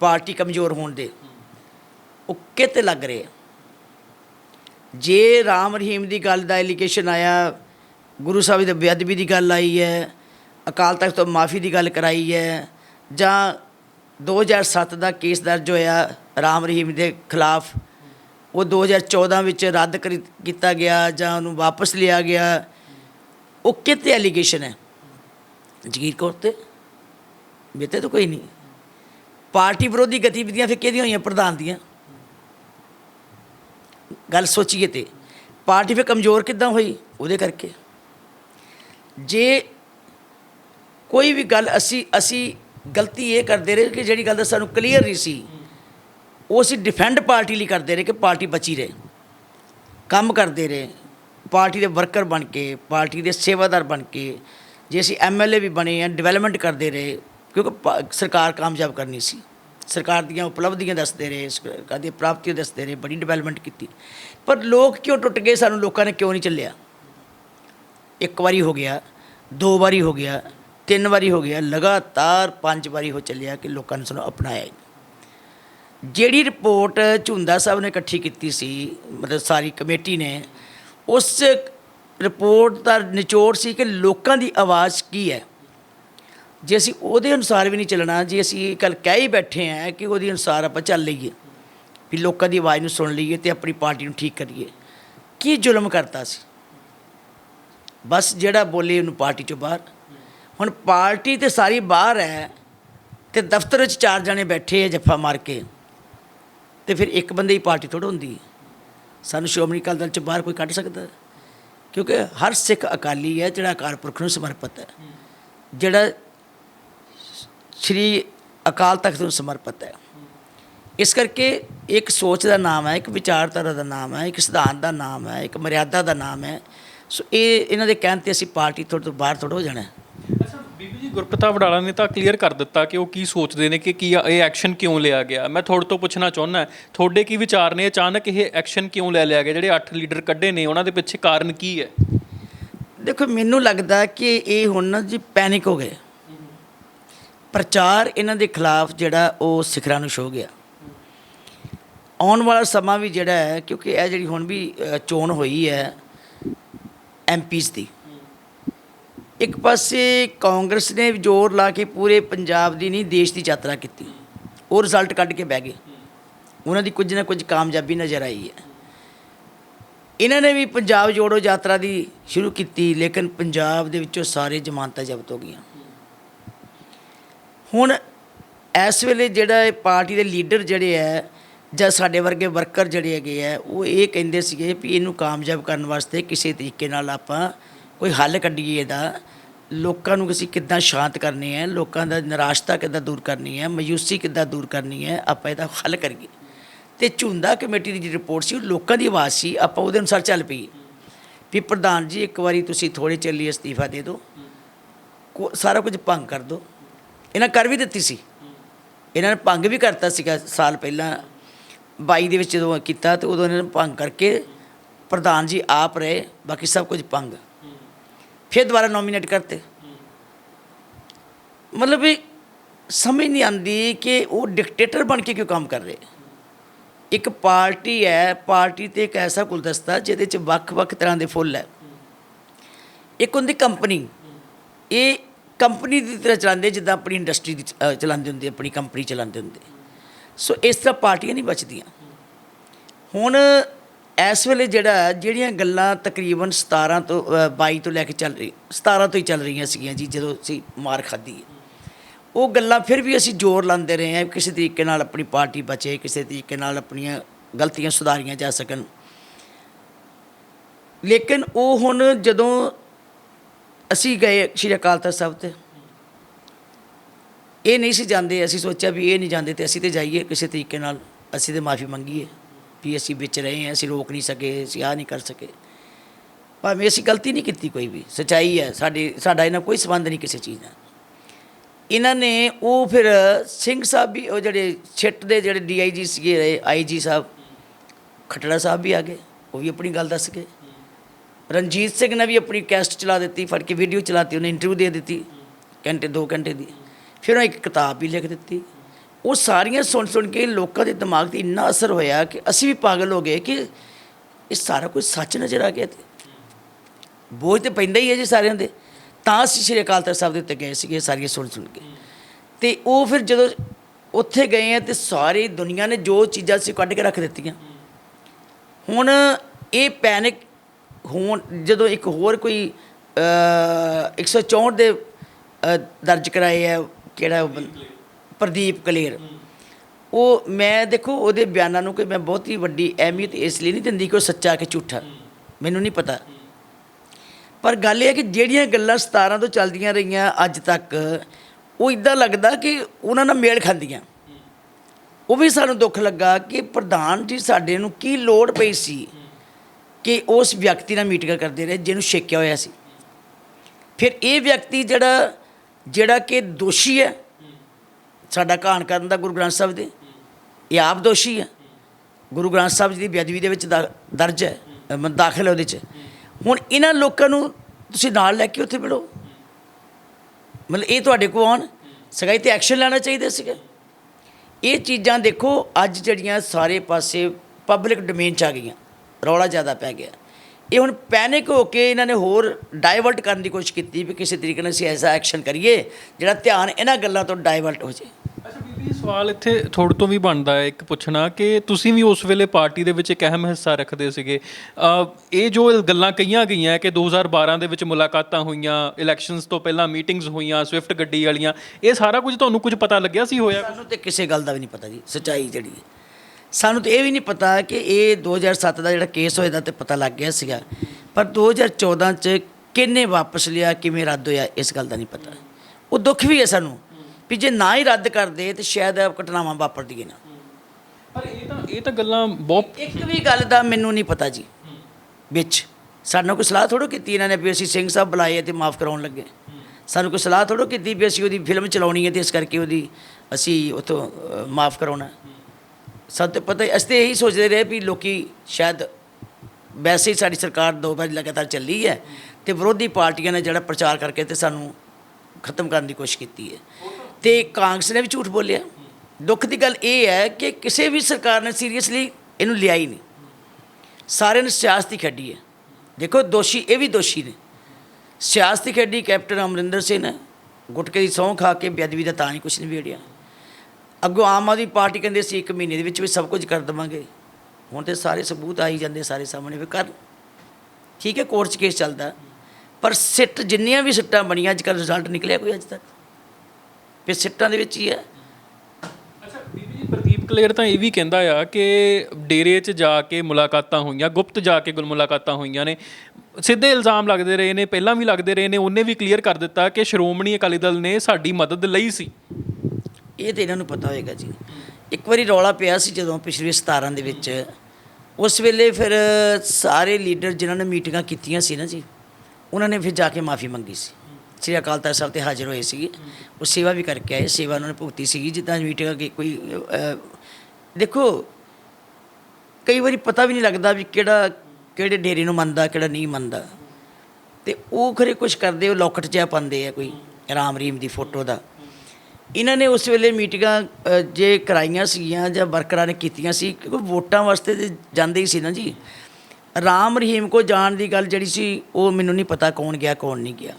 Speaker 2: ਪਾਰਟੀ ਕਮਜ਼ੋਰ ਹੋਣ ਦੇ, ਉਹ ਕਿਤੇ ਲੱਗ ਰਹੇ ਆ? ਜੇ ਰਾਮ ਰਹੀਮ ਦੀ ਗੱਲ ਦਾ ਐਲੀਗੇਸ਼ਨ ਆਇਆ, ਗੁਰੂ ਸਾਹਿਬ ਦੀ ਬੇਅਦਬੀ ਦੀ ਗੱਲ ਆਈ ਹੈ, ਅਕਾਲ ਤਖਤ ਤੋਂ ਮਾਫੀ ਦੀ ਗੱਲ ਕਰਾਈ ਹੈ, ਜਾਂ 2007 ਦਾ ਕੇਸ ਦਰਜ ਹੋਇਆ ਰਾਮ ਰਹੀਮ ਦੇ ਖਿਲਾਫ, ਉਹ 2014 ਵਿੱਚ ਰੱਦ ਕਰੀ- ਕੀਤਾ ਗਿਆ ਜਾਂ ਉਹਨੂੰ ਵਾਪਸ ਲਿਆ ਗਿਆ, ਉਹ ਕਿਤੇ ਐਲੀਗੇਸ਼ਨ ਹੈ? ਜਗੀਰ ਕੌਰ ਤੇ? ਮੇਤੇ ਤਾਂ ਕੋਈ ਨਹੀਂ। ਪਾਰਟੀ ਵਿਰੋਧੀ ਗਤੀਵਿਧੀਆਂ ਫਿਰ ਕਿਹਦੀਆਂ ਹੋਈਆਂ? ਪ੍ਰਧਾਨ ਦੀਆਂ। ਗੱਲ ਸੋਚੀਏ ਤੇ, ਪਾਰਟੀ ਫਿਰ ਕਮਜ਼ੋਰ ਕਿੱਦਾਂ ਹੋਈ? ਉਹਦੇ ਕਰਕੇ। ਜੇ ਕੋਈ ਵੀ ਗੱਲ ਅਸੀਂ ਅਸੀਂ ਗਲਤੀ ਇਹ ਕਰਦੇ ਰਹੇ ਕਿ ਜਿਹੜੀ ਗੱਲ ਦਾ ਸਾਨੂੰ ਕਲੀਅਰ ਨਹੀਂ ਸੀ, ਉਹ ਅਸੀਂ ਡਿਫੈਂਡ ਪਾਰਟੀ ਲਈ ਕਰਦੇ ਰਹੇ ਕਿ ਪਾਰਟੀ ਬਚੀ ਰਹੇ। ਕੰਮ ਕਰਦੇ ਰਹੇ। ਪਾਰਟੀ ਦੇ ਵਰਕਰ ਬਣ ਕੇ, ਪਾਰਟੀ ਦੇ ਸੇਵਾਦਾਰ ਬਣ ਕੇ, ਜੇ ਅਸੀਂ ਐਮਐਲਏ ਵੀ ਬਣੇ ਆ ਡਿਵੈਲਪਮੈਂਟ ਕਰਦੇ ਰਹੇ, ਕਿਉਂਕਿ ਪਾ- ਸਰਕਾਰ ਕਾਮਯਾਬ ਕਰਨੀ ਸੀ। ਸਰਕਾਰ ਦੀਆਂ ਉਪਲਬਧੀਆਂ ਦੱਸਦੇ ਰਹੇ ਸਰਕਾਰ ਦੀਆਂ ਪ੍ਰਾਪਤੀਆਂ ਦੱਸਦੇ ਰਹੇ, ਬੜੀ ਡਿਵੈਲਪਮੈਂਟ ਕੀਤੀ। ਪਰ ਲੋਕ ਕਿਉਂ ਟੁੱਟ ਗਏ? ਸਾਨੂੰ ਲੋਕਾਂ ਨੇ ਕਿਉਂ ਨਹੀਂ ਚੱਲਿਆ? ਇੱਕ ਵਾਰੀ ਹੋ ਗਿਆ, ਦੋ ਵਾਰੀ ਹੋ ਗਿਆ, ਤਿੰਨ ਵਾਰੀ ਹੋ ਗਿਆ, ਲਗਾਤਾਰ ਪੰਜ ਵਾਰੀ ਹੋ ਚੱਲਿਆ ਕਿ ਲੋਕਾਂ ਨੇ ਸਾਨੂੰ ਅਪਣਾਇਆ ਹੀ ਨਹੀਂ। ਜਿਹੜੀ ਰਿਪੋਰਟ ਝੁੰਦਾ ਸਾਹਿਬ ਨੇ ਇਕੱਠੀ ਕੀਤੀ ਸੀ, ਮਤਲਬ ਸਾਰੀ ਕਮੇਟੀ ਨੇ, ਉਸ ਰਿਪੋਰਟ ਦਾ ਨਿਚੋੜ ਸੀ ਕਿ ਲੋਕਾਂ ਦੀ ਆਵਾਜ਼ ਕੀ ਹੈ? ਜੇ ਅਸੀਂ ਉਹਦੇ ਅਨੁਸਾਰ ਵੀ ਨਹੀਂ ਚੱਲਣਾ, ਜੇ ਅਸੀਂ ਇਹ ਗੱਲ ਕਹਿ ਹੀ ਬੈਠੇ ਹਾਂ ਕਿ ਉਹਦੇ ਅਨੁਸਾਰ ਆਪਾਂ ਚੱਲ ਲਈਏ, ਵੀ ਲੋਕਾਂ ਦੀ ਆਵਾਜ਼ ਨੂੰ ਸੁਣ ਲਈਏ ਤੇ ਆਪਣੀ ਪਾਰਟੀ ਨੂੰ ਠੀਕ ਕਰੀਏ, ਕੀ ਜ਼ੁਲਮ ਕਰਤਾ ਸੀ? ਬਸ ਜਿਹੜਾ ਬੋਲੇ ਉਹਨੂੰ ਪਾਰਟੀ ਚੋਂ ਬਾਹਰ। ਹੁਣ ਪਾਰਟੀ ਤੇ ਸਾਰੀ ਬਾਹਰ ਹੈ ਤੇ ਦਫ਼ਤਰ ਵਿੱਚ ਚਾਰ ਜਣੇ ਬੈਠੇ ਆ ਜੱਫਾ ਮਾਰ ਕੇ, ਤੇ ਫਿਰ ਇੱਕ ਬੰਦੇ ਦੀ ਪਾਰਟੀ ਥੋੜ੍ਹਾ ਹੁੰਦੀ ਹੈ। ਸਾਨੂੰ ਸ਼੍ਰੋਮਣੀ ਅਕਾਲੀ ਦਲ ਚ ਬਾਹਰ ਕੋਈ ਕੱਢ ਸਕਦਾ? ਕਿਉਂਕਿ ਹਰ ਸਿੱਖ ਅਕਾਲੀ ਹੈ ਜਿਹੜਾ ਅਕਾਲ ਪੁਰਖ ਨੂੰ ਸਮਰਪਿਤ ਹੈ। ਜਿਹੜਾ ਸ਼੍ਰੀ ਅਕਾਲ ਤਖਤ ਨੂੰ ਸਮਰਪਿਤ ਹੈ। ਇਸ ਕਰਕੇ ਇੱਕ ਸੋਚ ਦਾ ਨਾਮ ਹੈ ਇੱਕ ਵਿਚਾਰਧਾਰਾ ਦਾ ਨਾਮ ਹੈ ਇੱਕ ਸਿਧਾਂਤ ਦਾ ਨਾਮ ਹੈ ਇੱਕ ਮਰਿਆਦਾ ਦਾ ਨਾਮ ਹੈ। ਸੋ ਇਹ ਇਹਨਾਂ ਦੇ ਕਹਿਣ ਤੇ ਅਸੀਂ ਪਾਰਟੀ ਥੋੜ੍ਹੇ ਤੋਂ ਬਾਹਰ ਥੋੜ੍ਹਾ ਹੋ ਜਾਣਾ
Speaker 1: ਅੱਛਾ ਬੀਬੀ ਜੀ ਗੁਰਪ੍ਰਤਾਪ ਵਡਾਲਾ ਨੇ ਤਾਂ ਕਲੀਅਰ ਕਰ ਦਿੱਤਾ ਕਿ ਉਹ ਕੀ ਸੋਚਦੇ ਨੇ ਕਿ ਕੀ ਇਹ ਐਕਸ਼ਨ ਕਿਉਂ ਲਿਆ ਗਿਆ? ਮੈਂ ਤੁਹਾਡੇ ਤੋਂ ਪੁੱਛਣਾ ਚਾਹੁੰਦਾ ਤੁਹਾਡੇ ਕੀ ਵਿਚਾਰ ਨੇ? ਅਚਾਨਕ ਇਹ ਐਕਸ਼ਨ ਕਿਉਂ ਲੈ ਲਿਆ ਗਿਆ? ਜਿਹੜੇ 8 ਲੀਡਰ ਕੱਢੇ ਨੇ ਉਹਨਾਂ ਦੇ ਪਿੱਛੇ ਕਾਰਨ ਕੀ ਹੈ?
Speaker 2: ਦੇਖੋ ਮੈਨੂੰ ਲੱਗਦਾ ਕਿ ਇਹ ਹੁਣ ਜੀ ਪੈਨਿਕ ਹੋ ਗਏ। ਪ੍ਰਚਾਰ ਇਹਨਾਂ ਦੇ ਖਿਲਾਫ ਜਿਹੜਾ ਉਹ ਸਿਖਰਾਂ ਨੂੰ ਛੋ ਗਿਆ। ਆਉਣ ਵਾਲਾ ਸਮਾਂ ਵੀ ਜਿਹੜਾ ਹੈ, ਕਿਉਂਕਿ ਇਹ ਜਿਹੜੀ ਹੁਣ ਵੀ ਚੋਣ ਹੋਈ ਹੈ ਐਮਪੀਸ ਦੀ। ਇੱਕ ਪਾਸੇ ਕਾਂਗਰਸ ਨੇ ਜ਼ੋਰ ਲਾ ਕੇ ਪੂਰੇ ਪੰਜਾਬ ਦੀ ਨਹੀਂ, ਦੇਸ਼ ਦੀ ਯਾਤਰਾ ਕੀਤੀ। ਉਹ ਰਿਜ਼ਲਟ ਕੱਢ ਕੇ ਬਹਿ ਗਏ। ਉਹਨਾਂ ਦੀ ਕੁਝ ਨਾ ਕੁਝ ਕਾਮਯਾਬੀ ਨਜ਼ਰ ਆਈ ਹੈ। ਇਹਨਾਂ ਨੇ ਵੀ ਪੰਜਾਬ ਜੋੜੋ ਯਾਤਰਾ ਦੀ ਸ਼ੁਰੂ ਕੀਤੀ, ਲੇਕਿਨ ਪੰਜਾਬ ਦੇ ਵਿੱਚੋਂ ਸਾਰੇ ਜ਼ਮਾਨਤਾਂ ਜ਼ਬਤ ਹੋ ਗਈਆਂ। ਹੁਣ ਇਸ ਵੇਲੇ ਜਿਹੜਾ ਇਹ ਪਾਰਟੀ ਦੇ ਲੀਡਰ ਜਿਹੜੇ ਹੈ ਜਾਂ ਸਾਡੇ ਵਰਗੇ ਵਰਕਰ ਜਿਹੜੇ ਹੈਗੇ ਆ ਉਹ ਇਹ ਕਹਿੰਦੇ ਸੀਗੇ ਵੀ ਇਹਨੂੰ ਕਾਮਯਾਬ ਕਰਨ ਵਾਸਤੇ ਕਿਸੇ ਤਰੀਕੇ ਨਾਲ ਆਪਾਂ ਕੋਈ ਹੱਲ ਕੱਢੀਏ ਇਹਦਾ। ਲੋਕਾਂ ਨੂੰ ਅਸੀਂ ਕਿੱਦਾਂ ਸ਼ਾਂਤ ਕਰਨੀ ਹੈ ਲੋਕਾਂ ਦਾ ਨਿਰਾਸ਼ਤਾ ਕਿੱਦਾਂ ਦੂਰ ਕਰਨੀ ਹੈ ਮਾਯੂਸੀ ਕਿੱਦਾਂ ਦੂਰ ਕਰਨੀ ਹੈ ਆਪਾਂ ਇਹਦਾ ਹੱਲ ਕਰੀਏ। ਤੇ ਝੁੰਦਾ ਕਮੇਟੀ ਦੀ ਜਿਹੜੀ ਰਿਪੋਰਟ ਸੀ, ਉਹ ਲੋਕਾਂ ਦੀ ਆਵਾਜ਼ ਸੀ, ਆਪਾਂ ਉਹਦੇ ਅਨੁਸਾਰ ਚੱਲ ਪਈਏ ਵੀ ਪ੍ਰਧਾਨ ਜੀ, ਇੱਕ ਵਾਰੀ ਤੁਸੀਂ ਥੋੜੇ ਚਿਰ ਲਈ ਅਸਤੀਫਾ ਦੇ ਦਿਓ। ਕੋ- ਸਾਰਾ ਕੁਝ ਭੰਗ ਕਰ ਦਿਓ। ਇਹਨਾਂ ਕਰ ਵੀ ਦਿੱਤੀ ਸੀ। ਇਹਨਾਂ ਨੇ ਭੰਗ ਵੀ ਕਰਤਾ ਸੀਗਾ ਸਾਲ ਪਹਿਲਾਂ। 22 ਦੇ ਵਿੱਚ ਜਦੋਂ ਕੀਤਾ ਤੇ ਉਦੋਂ ਇਹਨਾਂ ਨੇ ਭੰਗ ਕਰਕੇ ਪ੍ਰਧਾਨ ਜੀ ਆਪ ਰਹੇ, ਬਾਕੀ ਸਭ ਕੁਝ ਭੰਗ। ਫਿਰ ਦੁਬਾਰਾ ਨੋਮੀਨੇਟ ਕਰਤੇ। ਮਤਲਬ ਵੀ ਸਮਝ ਨਹੀਂ ਆਉਂਦੀ ਕਿ ਉਹ ਡਿਕਟੇਟਰ ਬਣ ਕੇ ਕਿਉਂ ਕੰਮ ਕਰ ਰਹੇ। ਇੱਕ ਪਾਰਟੀ ਹੈ, ਪਾਰਟੀ ਤੇ ਇੱਕ ਐਸਾ ਗੁਲਦਸਤਾ ਜਿਹਦੇ ਚ ਵੱਖ-ਵੱਖ ਤਰ੍ਹਾਂ ਦੇ ਫੁੱਲ ਹੈ। ਇੱਕ ਹੁੰਦੀ ਕੰਪਨੀ ਇਹ ਕੰਪਨੀ ਦੀ ਤਰ੍ਹਾਂ ਚਲਾਉਂਦੇ, ਜਿੱਦਾਂ ਆਪਣੀ ਇੰਡਸਟਰੀ ਦੀ ਚ- ਅਹ, ਚਲਾਉਂਦੇ ਹੁੰਦੇ, ਆਪਣੀ ਕੰਪਨੀ ਚਲਾਉਂਦੇ ਹੁੰਦੇ। ਸੋ ਇਸ ਤਰ੍ਹਾਂ ਪਾਰਟੀਆਂ ਨਹੀਂ ਬਚਦੀਆਂ। ਹੁਣ ਇਸ ਵੇਲੇ ਜਿਹੜਾ, ਜਿਹੜੀਆਂ ਗੱਲਾਂ ਤਕਰੀਬਨ 17 ਤੋਂ, ਅਹ 22 ਤੋਂ ਲੈ ਕੇ ਚੱਲ ਰਹੀ 17 ਤੋਂ ਹੀ ਚੱਲ ਰਹੀਆਂ ਸੀਗੀਆਂ ਜੀ, ਜਦੋਂ ਅਸੀਂ ਮਾਰ ਖਾਧੀ ਹੈ। ਉਹ ਗੱਲਾਂ ਫਿਰ ਵੀ ਅਸੀਂ ਜ਼ੋਰ ਲਾਉਂਦੇ ਰਹੇ ਹਾਂ ਕਿ ਕਿਸੇ ਤਰੀਕੇ ਨਾਲ ਆਪਣੀ ਪਾਰਟੀ ਬਚੇ, ਕਿਸੇ ਤਰੀਕੇ ਨਾਲ ਆਪਣੀਆਂ ਗਲਤੀਆਂ ਸੁਧਾਰੀਆਂ ਜਾ ਸਕਣ। ਲੇਕਿਨ ਉਹ ਹੁਣ ਜਦੋਂ ਅਸੀਂ ਗਏ ਸ਼੍ਰੀ ਅਕਾਲ ਤਖਤ ਸਾਹਿਬ ਤੇ। ਇਹ ਨਹੀਂ ਸੀ ਜਾਂਦੇ, ਅਸੀਂ ਸੋਚਿਆ ਵੀ ਇਹ ਨਹੀਂ ਜਾਂਦੇ ਤੇ ਅਸੀਂ ਤੇ ਜਾਈਏ ਕਿਸੇ ਤਰੀਕੇ ਨਾਲ। ਅਸੀਂ ਤੇ ਮਾਫੀ ਮੰਗੀਏ ਵੀ ਅਸੀਂ ਵਿੱਚ ਰਹੇ ਹਾਂ, ਅਸੀਂ ਰੋਕ ਨਹੀਂ ਸਕੇ, ਅਸੀਂ ਆ ਨਹੀਂ ਕਰ ਸਕੇ। ਭਾਵੇਂ ਅਸੀਂ ਗਲਤੀ ਨਹੀਂ ਕੀਤੀ ਕੋਈ ਵੀ, ਸਚਾਈ ਹੈ, ਸਾਡੀ, ਸਾਡਾ ਇਹਨਾਂ ਕੋਈ ਸੰਬੰਧ ਨਹੀਂ ਕਿਸੇ ਚੀਜ਼ ਨਾਲ। ਇਹਨਾਂ ਨੇ ਉਹ ਫਿਰ ਸਿੰਘ ਸਾਹਿਬ ਵੀ, ਉਹ ਜਿਹੜੇ ਛਿੱਟ ਦੇ ਜਿਹੜੇ ਡੀਆਈਜੀ ਸੀਗੇ ਰਹੇ ਆਈਜੀ ਸਾਹਿਬ, ਖਟੜਾ ਸਾਹਿਬ ਵੀ ਆ ਗਏ, ਉਹ ਵੀ ਆਪਣੀ ਗੱਲ ਦੱਸ ਗਏ। ਰਣਜੀਤ ਸਿੰਘ ਨੇ ਵੀ ਆਪਣੀ ਕੈਸਟ ਚਲਾ ਦਿੱਤੀ, ਫੜ ਕੇ ਵੀਡੀਓ ਚਲਾਤੀ, ਉਹਨੇ ਇੰਟਰਵਿਊ ਦੇ ਦਿੱਤੀ, ਘੰਟੇ 2 ਘੰਟੇ ਦੀ। ਫਿਰ ਉਹਨੇ ਇੱਕ ਕਿਤਾਬ ਵੀ ਲਿਖ ਦਿੱਤੀ। ਉਹ ਸਾਰੀਆਂ ਸੁਣ ਸੁਣ ਕੇ ਲੋਕਾਂ ਦੇ ਦਿਮਾਗ ਤੇ ਇੰਨਾ ਅਸਰ ਹੋਇਆ ਕਿ ਅਸੀਂ ਵੀ ਪਾਗਲ ਹੋ ਗਏ ਕਿ ਇਹ ਸਾਰਾ ਕੁਝ ਸੱਚ ਨਜ਼ਰ ਆ ਗਿਆ ਤੇ। ਬੋਝ ਤੇ ਪੈਂਦਾ ਹੀ ਹੈ ਜੀ ਸਾਰਿਆਂ ਦੇ। ਤਾਂ ਅਸੀਂ ਸ਼੍ਰੀ ਅਕਾਲ ਤਖਤ ਸਾਹਿਬ ਦੇ ਉੱਤੇ ਗਏ ਸੀਗੇ, ਸਾਰੀਆਂ ਸੁਣ ਸੁਣ ਕੇ। ਤੇ ਉਹ ਫਿਰ ਜਦੋਂ ਉੱਥੇ ਗਏ ਆ ਤੇ ਸਾਰੀ ਦੁਨੀਆ ਨੇ ਜੋ ਚੀਜ਼ਾਂ ਸੀ ਕੱਢ ਕੇ ਰੱਖ ਦਿੱਤੀਆਂ। ਹੁਣ ਇਹ ਪੈਨਿਕ ਹੋਣ ਜਦੋਂ ਇੱਕ ਹੋਰ ਕੋਈ ਅ, 164 ਦੇ ਦਰਜ ਕਰਾਏ ਹੈ ਕਿਹੜਾ ਪ੍ਰਦੀਪ ਕਲੇਰ। ਉਹ ਮੈਂ ਦੇਖੋ ਉਹਦੇ ਬਿਆਨਾਂ ਨੂੰ ਕੋਈ ਮੈਂ ਬਹੁਤ ਹੀ ਵੱਡੀ ਅਹਿਮੀਅਤ ਇਸ ਲਈ ਨਹੀਂ ਦਿੰਦੀ ਕਿ ਉਹ ਸੱਚਾ ਕਿ ਝੂਠਾ। ਮੈਨੂੰ ਨਹੀਂ ਪਤਾ। ਪਰ ਗੱਲ ਇਹ ਹੈ ਕਿ ਜਿਹੜੀਆਂ ਗੱਲਾਂ 17 ਤੋਂ ਚੱਲਦੀਆਂ ਰਹੀਆਂ ਅੱਜ ਤੱਕ ਉਹ ਇਦਾਂ ਲੱਗਦਾ ਕਿ ਉਹਨਾਂ ਨਾਲ ਮੇਲ ਖਾਂਦੀਆਂ। ਉਹ ਵੀ ਸਾਨੂੰ ਦੁੱਖ ਲੱਗਾ ਕਿ ਪ੍ਰਧਾਨ ਜੀ ਸਾਡੇ ਨੂੰ ਕੀ ਲੋੜ ਪਈ ਸੀ? ਕਿ ਉਸ ਵਿਅਕਤੀ ਨਾਲ ਮੀਟਿੰਗ ਕਰਦੇ ਰਹੇ ਜਿਹਨੂੰ ਛੇਕਿਆ ਹੋਇਆ ਸੀ। ਫਿਰ ਇਹ ਵਿਅਕਤੀ ਜਿਹੜਾ ਜਿਹੜਾ ਕਿ ਦੋਸ਼ੀ ਹੈ, ਸਾਡਾ ਕਾਣ ਕਰਨ ਦਾ ਗੁਰੂ ਗ੍ਰੰਥ ਸਾਹਿਬ ਦੇ, ਇਹ ਆਪ ਦੋਸ਼ੀ ਹੈ। ਗੁਰੂ ਗ੍ਰੰਥ ਸਾਹਿਬ ਜੀ ਦੀ ਬੇਅਦਬੀ ਦੇ ਵਿੱਚ ਦਾ- ਦਰਜ ਹੈ ਦਾਖਲ ਹੈ ਉਹਦੇ 'ਚ। ਹੁਣ ਇਹਨਾਂ ਲੋਕਾਂ ਨੂੰ ਤੁਸੀਂ ਨਾਲ ਲੈ ਕੇ ਉੱਥੇ ਮਿਲੋ ਮਤਲਬ ਇਹ ਤੁਹਾਡੇ ਕੋਲ ਆਉਣ। ਸਗਾਈ ਤੇ ਐਕਸ਼ਨ ਲੈਣਾ ਚਾਹੀਦਾ ਸੀਗਾ। ਇਹ ਚੀਜ਼ਾਂ ਦੇਖੋ, ਅੱਜ ਜਿਹੜੀਆਂ ਸਾਰੇ ਪਾਸੇ ਪਬਲਿਕ ਡੋਮੇਨ ਚ ਆ ਗਈਆਂ। ਰੌਲਾ ਜ਼ਿਆਦਾ ਪੈ ਗਿਆ। ਇਹ ਹੁਣ ਪੈਨਿਕ ਹੋ ਕੇ ਇਹਨਾਂ ਨੇ ਹੋਰ ਡਾਇਵਰਟ ਕਰਨ ਦੀ ਕੋਸ਼ਿਸ਼ ਕੀਤੀ ਵੀ ਕਿਸੇ ਤਰੀਕੇ ਨਾਲ ਅਸੀਂ ਐਸਾ ਐਕਸ਼ਨ ਕਰੀਏ ਜਿਹੜਾ ਧਿਆਨ ਇਹਨਾਂ ਗੱਲਾਂ ਤੋਂ ਡਾਇਵਰਟ ਹੋ ਜੇ
Speaker 1: ਅੱਛਾ ਬੀਬੀ ਸਵਾਲ ਇੱਥੇ ਥੋੜੇ ਤੋਂ ਵੀ ਬਣਦਾ ਹੈ ਇੱਕ ਪੁੱਛਣਾ ਕਿ ਤੁਸੀਂ ਵੀ ਉਸ ਵੇਲੇ ਪਾਰਟੀ ਦੇ ਵਿੱਚ ਇੱਕ ਅਹਿਮ ਹਿੱਸਾ ਰੱਖਦੇ ਸੀਗੇ। ਇਹ ਜੋ ਗੱਲਾਂ ਕਹੀਆਂ ਗਈਆਂ ਕਿ 2012 ਦੇ ਵਿੱਚ ਮੁਲਾਕਾਤਾਂ ਹੋਈਆਂ ਇਲੈਕਸ਼ਨਸ ਤੋਂ ਪਹਿਲਾਂ ਮੀਟਿੰਗਸ ਹੋਈਆਂ ਸਵਿਫਟ ਗੱਡੀ ਵਾਲੀਆਂ ਇਹ ਸਾਰਾ ਕੁਝ ਤੁਹਾਨੂੰ ਕੁਝ ਪਤਾ ਲੱਗਿਆ ਸੀ ਹੋਇਆ?
Speaker 2: ਸਾਨੂੰ ਤੇ ਕਿਸੇ ਗੱਲ ਦਾ ਵੀ ਨਹੀਂ ਪਤਾ ਜੀ ਸੱਚਾਈ ਜਿਹੜੀ ਹੈ। ਸਾਨੂੰ ਤੇ ਇਹ ਵੀ ਨਹੀਂ ਪਤਾ ਕਿ ਇਹ 2007 ਦਾ ਜਿਹੜਾ ਕੇਸ ਹੋਇਆ ਦਾ ਤੇ ਪਤਾ ਲੱਗ ਗਿਆ ਸੀਗਾ। ਪਰ 2014 ਚ ਕਿੰਨੇ ਵਾਪਸ ਲਿਆ ਕਿਵੇਂ ਰੱਦ ਹੋਇਆ ਇਸ ਗੱਲ ਦਾ ਨਹੀਂ ਪਤਾ। ਉਹ ਦੁੱਖ ਵੀ ਹੈ ਸਾਨੂੰ ਵੀ ਜੇ ਨਾ ਹੀ ਰੱਦ ਕਰਦੇ ਤੇ ਸ਼ਾਇਦ ਘਟਨਾਵਾਂ ਵਾਪਰਦੀਆਂ ਨਾ।
Speaker 1: ਪਰ ਇਹ ਤਾਂ ਇਹ ਤਾਂ ਗੱਲਾਂ ਬਹੁਤ
Speaker 2: ਇੱਕ ਵੀ ਗੱਲ ਦਾ ਮੈਨੂੰ ਨਹੀਂ ਪਤਾ ਜੀ। ਵਿੱਚ ਸਾਨੂੰ ਕੋਈ ਸਲਾਹ ਥੋੜੋ ਕੀਤੀ ਇਹਨਾਂ ਨੇ ਵੀ ਅਸੀਂ ਸਿੰਘ ਸਾਹਿਬ ਬੁਲਾਏ ਤੇ ਮਾਫ ਕਰਾਉਣ ਲੱਗੇ। ਸਾਨੂੰ ਕੋਈ ਸਲਾਹ ਥੋੜੋ ਕੀਤੀ ਵੀ ਅਸੀਂ ਉਹਦੀ ਫਿਲਮ ਚਲਾਉਣੀ ਹੈ ਤੇ ਇਸ ਕਰਕੇ ਉਹਦੀ ਅਸੀਂ ਉਥੋਂ ਮਾਫ ਕਰਾਉਣਾ। ਸਭ ਤੇ ਪਤਾ ਅਸੀਂ ਤੇ ਇਹੀ ਸੋਚਦੇ ਰਹੇ ਵੀ ਲੋਕੀ ਸ਼ਾਇਦ ਵੈਸੇ ਹੀ ਸਾਡੀ ਸਰਕਾਰ ਦੋ ਵਾਰ ਲਗਾਤਾਰ ਚੱਲੀ ਹੈ ਤੇ ਵਿਰੋਧੀ ਪਾਰਟੀਆਂ ਨੇ ਜਿਹੜਾ ਪ੍ਰਚਾਰ ਕਰਕੇ ਤੇ ਸਾਨੂੰ ਖਤਮ ਕਰਨ ਦੀ ਕੋਸ਼ਿਸ਼ ਕੀਤੀ ਹੈ। ਤੇ ਕਾਂਗਰਸ ਨੇ ਵੀ ਝੂਠ ਬੋਲਿਆ। ਦੁੱਖ ਦੀ ਗੱਲ ਇਹ ਹੈ ਕਿ ਕਿਸੇ ਵੀ ਸਰਕਾਰ ਨੇ ਸੀਰੀਅਸਲੀ ਇਹਨੂੰ ਲਿਆ ਹੀ ਨਹੀਂ। ਸਾਰਿਆਂ ਨੇ ਸਿਆਸਤੀ ਖੇਡੀ ਹੈ। ਦੇਖੋ ਦੋਸ਼ੀ, ਇਹ ਵੀ ਦੋਸ਼ੀ ਨੇ। ਸਿਆਸਤੀ ਖੇਡੀ, ਕੈਪਟਨ ਅਮਰਿੰਦਰ ਸਿੰਘ ਨੇ। ਗੁਟਕੇ ਦੀ ਸਹੁੰ ਖਾ ਕੇ ਬੇਅਦਬੀ ਦਾ ਤਾਂ ਹੀ ਕੁਛ ਨਹੀਂ ਵੇੜਿਆ ਅੱਗੋਂ ਆਮ ਆਦਮੀ ਪਾਰਟੀ ਕਹਿੰਦੇ ਸੀ ਇੱਕ ਮਹੀਨੇ ਦੇ ਵਿੱਚ ਵੀ ਸਭ ਕੁਝ ਕਰ ਦੇਵਾਂਗੇ। ਹੁਣ ਤੇ ਸਾਰੇ ਸਬੂਤ ਆਈ ਜਾਂਦੇ ਸਾਰੇ ਸਾਹਮਣੇ ਵੀ ਕਰ। ਠੀਕ ਹੈ ਕੋਰਟ 'ਚ ਕੇਸ ਚੱਲਦਾ। ਪਰ ਸਿੱਟ ਜਿੰਨੀਆਂ ਵੀ ਸਿੱਟਾਂ ਬਣੀਆਂ ਅੱਜ ਕੱਲ੍ਹ ਰਿਜ਼ਲਟ ਨਿਕਲਿਆ ਕੋਈ ਅੱਜ ਤੱਕ? ਫਿਰ ਸਿੱਟਾਂ ਦੇ ਵਿੱਚ ਹੀ ਹੈ।
Speaker 1: ਅੱਛਾ, ਬੀਬੀ ਜੀ, ਪ੍ਰਦੀਪ ਕਲੇਰ ਤਾਂ ਇਹ ਵੀ ਕਹਿੰਦਾ ਆ ਕਿ ਡੇਰੇ 'ਚ ਜਾ ਕੇ ਮੁਲਾਕਾਤਾਂ ਹੋਈਆਂ, ਗੁਪਤ ਜਾ ਕੇ ਗੁਲ ਮੁਲਾਕਾਤਾਂ ਹੋਈਆਂ ਨੇ। ਸਿੱਧੇ ਇਲਜ਼ਾਮ ਲੱਗਦੇ ਰਹੇ ਨੇ, ਪਹਿਲਾਂ ਵੀ ਲੱਗਦੇ ਰਹੇ ਨੇ, ਉਹਨੇ ਵੀ ਕਲੀਅਰ ਕਰ ਦਿੱਤਾ ਕਿ ਸ਼੍ਰੋਮਣੀ ਅਕਾਲੀ ਦਲ ਨੇ ਸਾਡੀ ਮਦਦ ਲਈ ਸੀ।
Speaker 2: ਇਹ ਤੇ ਇਹਨਾਂ ਨੂੰ ਪਤਾ ਹੋਏਗਾ ਜੀ। ਇੱਕ ਵਾਰੀ ਰੌਲਾ ਪਿਆ ਸੀ ਜਦੋਂ ਪਿਛਲੇ 17 ਦੇ ਵਿੱਚ। ਉਸ ਵੇਲੇ ਫਿਰ ਸਾਰੇ ਲੀਡਰ ਜਿਨ੍ਹਾਂ ਨੇ ਮੀਟਿੰਗਾਂ ਕੀਤੀਆਂ ਸੀ ਨਾ ਜੀ, ਉਹਨਾਂ ਨੇ ਫਿਰ ਜਾ ਕੇ ਮਾਫੀ ਮੰਗੀ ਸੀ। ਸ੍ਰੀ ਅਕਾਲ ਤਖਤ ਸਾਹਿਬ ਤੇ ਹਾਜ਼ਰ ਹੋਏ ਸੀਗੇ। ਉਹ ਸੇਵਾ ਵੀ ਕਰਕੇ ਆਏ, ਸੇਵਾ ਉਹਨਾਂ ਨੇ ਭੁਗਤੀ ਸੀਗੀ। ਜਿੱਦਾਂ ਮੀਟਿੰਗਾਂ ਅੱਗੇ ਕੋਈ ਦੇਖੋ, ਕਈ ਵਾਰੀ ਪਤਾ ਵੀ ਨਹੀਂ ਲੱਗਦਾ ਵੀ ਕਿਹੜਾ, ਕਿਹੜੇ ਡੇਰੇ ਨੂੰ ਮੰਨਦਾ, ਕਿਹੜਾ ਨਹੀਂ ਮੰਨਦਾ। ਤੇ ਉਹ ਖਰੇ ਕੁਝ ਕਰਦੇ, ਉਹ ਲੋਕਟ ਜਿਹਾ ਪਾਉਂਦੇ ਆ ਕੋਈ ਰਾਮ ਰੀਮ ਦੀ ਫੋਟੋ ਦਾ। ਇਹਨਾਂ ਨੇ ਉਸ ਵੇਲੇ ਮੀਟਿੰਗਾਂ ਅ, ਜੇ ਕਰਾਈਆਂ ਸੀਗੀਆਂ ਜਾਂ ਵਰਕਰਾਂ ਨੇ ਕੀਤੀਆਂ ਸੀ ਕਿਉਂਕਿ ਵੋਟਾਂ ਵਾਸਤੇ ਤੇ ਜਾਂਦੇ ਹੀ ਸੀ ਨਾ ਜੀ। ਰਾਮ ਰਹੀਮ ਕੋ ਜਾਣ ਦੀ ਗੱਲ ਜਿਹੜੀ ਸੀ ਉਹ ਮੈਨੂੰ ਨਹੀਂ ਪਤਾ ਕੌਣ ਗਿਆ ਕੌਣ ਨਹੀਂ ਗਿਆ।